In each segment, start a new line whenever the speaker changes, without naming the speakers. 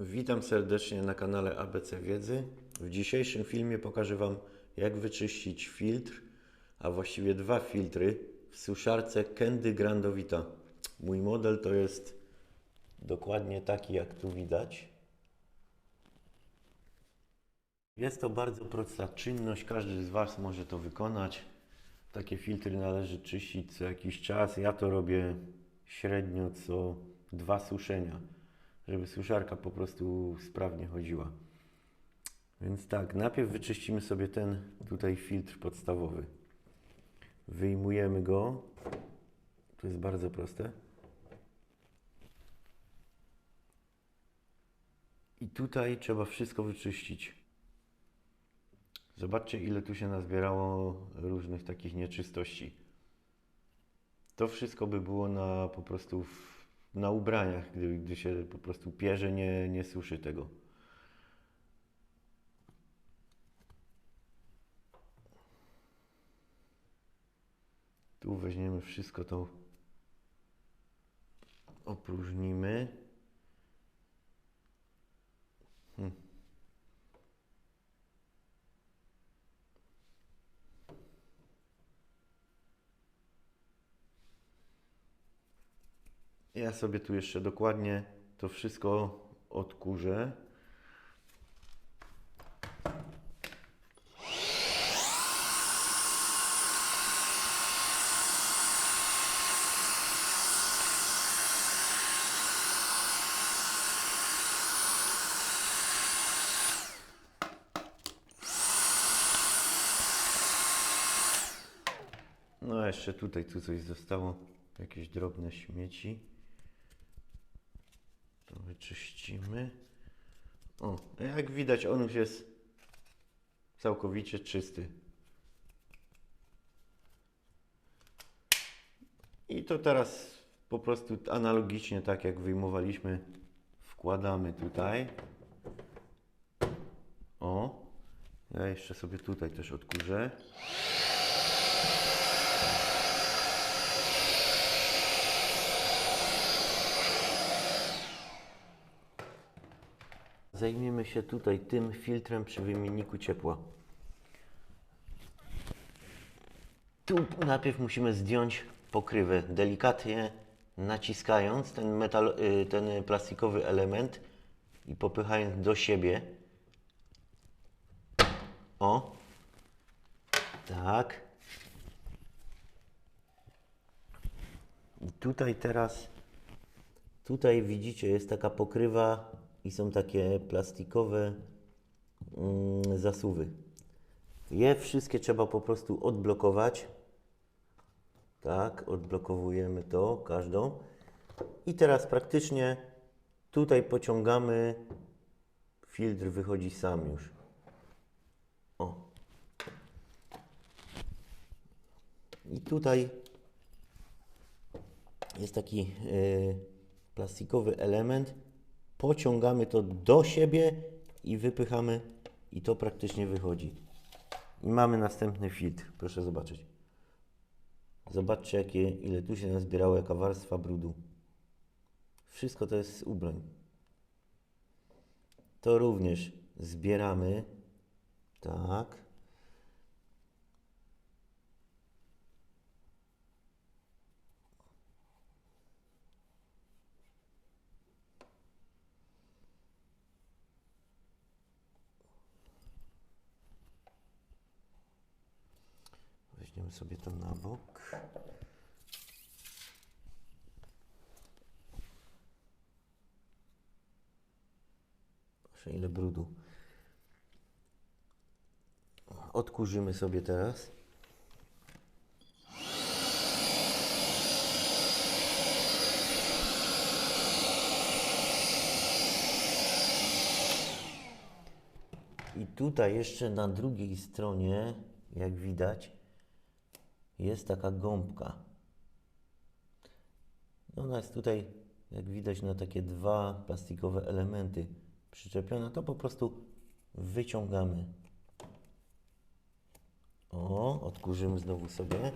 Witam serdecznie na kanale ABC Wiedzy. W dzisiejszym filmie pokażę Wam, jak wyczyścić filtr, a właściwie dwa filtry w suszarce Candy Grandowita. Mój model to jest dokładnie taki, jak tu widać. Jest to bardzo prosta czynność, każdy z Was może to wykonać. Takie filtry należy czyścić co jakiś czas. Ja to robię średnio co dwa suszenia, żeby suszarka po prostu sprawnie chodziła. Więc tak, najpierw wyczyścimy sobie ten tutaj filtr podstawowy. Wyjmujemy go. To jest bardzo proste. I tutaj trzeba wszystko wyczyścić. Zobaczcie, ile tu się nazbierało różnych takich nieczystości. To wszystko by było na po prostu w, na ubraniach, gdy, gdy się po prostu pierze, nie, nie suszy tego. Tu weźmiemy wszystko to, opróżnimy. Ja sobie tu jeszcze dokładnie to wszystko odkurzę. No jeszcze tutaj tu coś zostało, jakieś drobne śmieci. Wyczyścimy. O, jak widać on już jest całkowicie czysty. I to teraz po prostu analogicznie, tak jak wyjmowaliśmy, wkładamy tutaj. O, ja jeszcze sobie tutaj też odkurzę. Zajmiemy się tutaj tym filtrem przy wymienniku ciepła. Tu najpierw musimy zdjąć pokrywę, delikatnie naciskając ten, metal, y, ten plastikowy element i popychając do siebie. O, tak. I tutaj teraz, tutaj widzicie, jest taka pokrywa i są takie plastikowe mm, zasuwy. Je wszystkie trzeba po prostu odblokować. Tak, odblokowujemy to, każdą. I teraz praktycznie tutaj pociągamy, filtr wychodzi sam już. O. I tutaj jest taki y, plastikowy element. Pociągamy to do siebie i wypychamy i to praktycznie wychodzi. I mamy następny filtr. Proszę zobaczyć. Zobaczcie, jakie, ile tu się nazbierało, jaka warstwa brudu. Wszystko to jest z ubrań. To również zbieramy. Tak. Weźmiemy sobie to na bok. Proszę, ile brudu. Odkurzymy sobie teraz. I tutaj jeszcze na drugiej stronie, jak widać, jest taka gąbka. Ona jest tutaj, jak widać, na takie dwa plastikowe elementy przyczepiona. To po prostu wyciągamy. O, odkurzymy znowu sobie.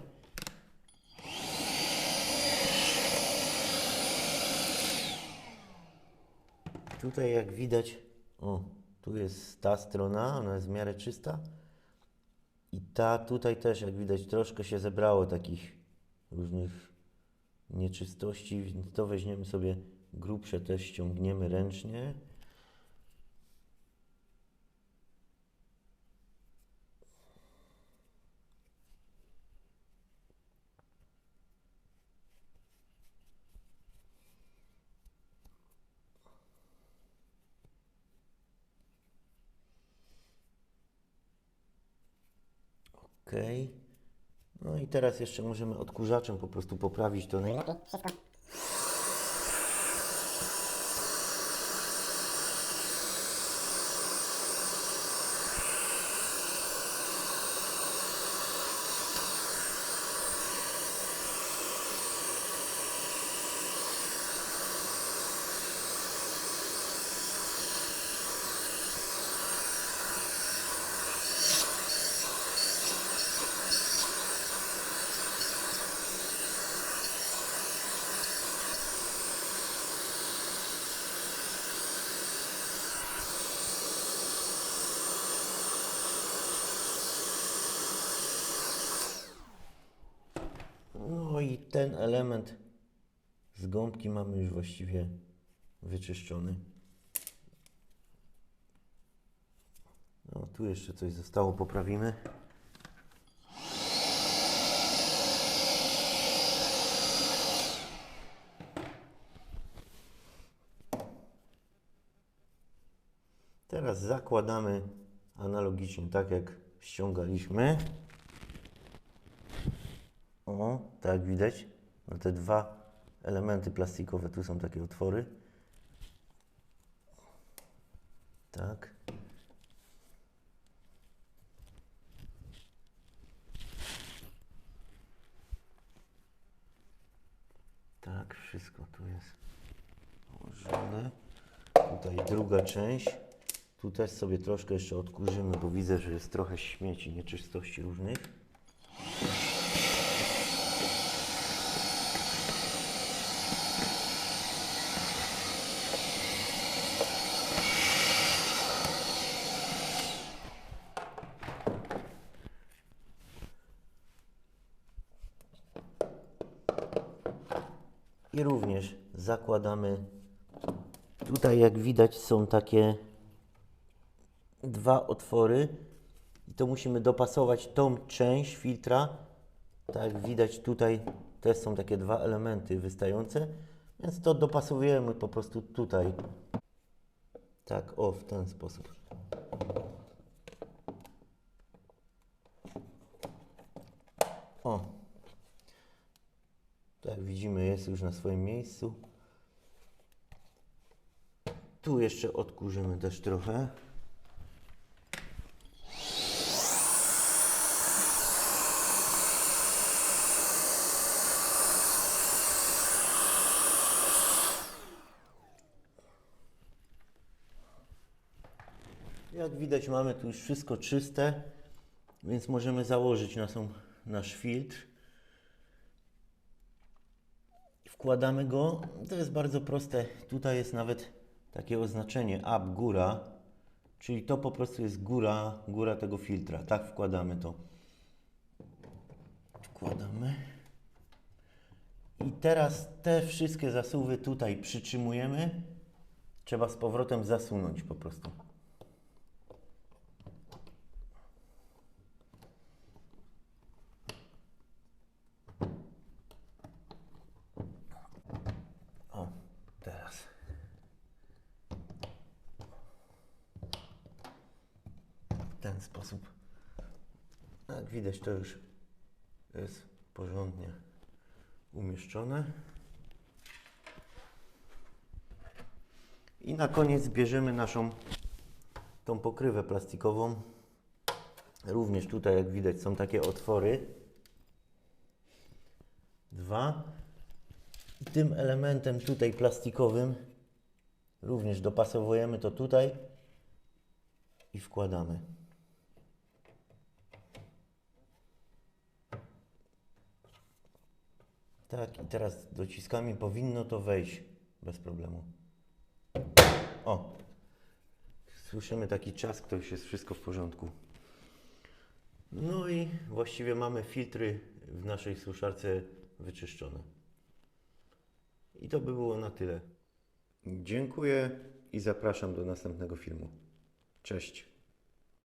Tutaj jak widać, o, tu jest ta strona, ona jest w miarę czysta. I ta tutaj też, jak widać, troszkę się zebrało takich różnych nieczystości, więc to weźmiemy sobie grubsze też ściągniemy ręcznie. Ok. No i teraz jeszcze możemy odkurzaczem po prostu poprawić to. No i ten element z gąbki mamy już właściwie wyczyszczony. No tu jeszcze coś zostało, poprawimy. Teraz zakładamy analogicznie, tak jak ściągaliśmy. O, tak widać, te dwa elementy plastikowe, tu są takie otwory. Tak. Tak, wszystko tu jest ułożone. Tutaj druga część. Tu też sobie troszkę jeszcze odkurzymy, bo widzę, że jest trochę śmieci, nieczystości różnych. I również zakładamy. Tutaj, jak widać, są takie dwa otwory. I to musimy dopasować tą część filtra. Tak widać, tutaj też są takie dwa elementy wystające. Więc to dopasowujemy po prostu tutaj. Tak, o, w ten sposób. O, tak widzimy, jest już na swoim miejscu. Tu jeszcze odkurzymy też trochę. Jak widać, mamy tu już wszystko czyste, więc możemy założyć nasz filtr. Wkładamy go. To jest bardzo proste. Tutaj jest nawet takie oznaczenie up góra, czyli to po prostu jest góra, góra tego filtra. Tak wkładamy to. Wkładamy. I teraz te wszystkie zasuwy tutaj przytrzymujemy. Trzeba z powrotem zasunąć po prostu. O, teraz. W ten sposób. Jak widać, to już jest porządnie umieszczone. I na koniec bierzemy naszą tą pokrywę plastikową. Również tutaj, jak widać, są takie otwory. Dwa. I tym elementem tutaj plastikowym również dopasowujemy to tutaj i wkładamy. Tak, i teraz dociskami powinno to wejść bez problemu. O! Słyszymy taki czas, to już jest wszystko w porządku. No i właściwie mamy filtry w naszej suszarce wyczyszczone. I to by było na tyle. Dziękuję i zapraszam do następnego filmu. Cześć.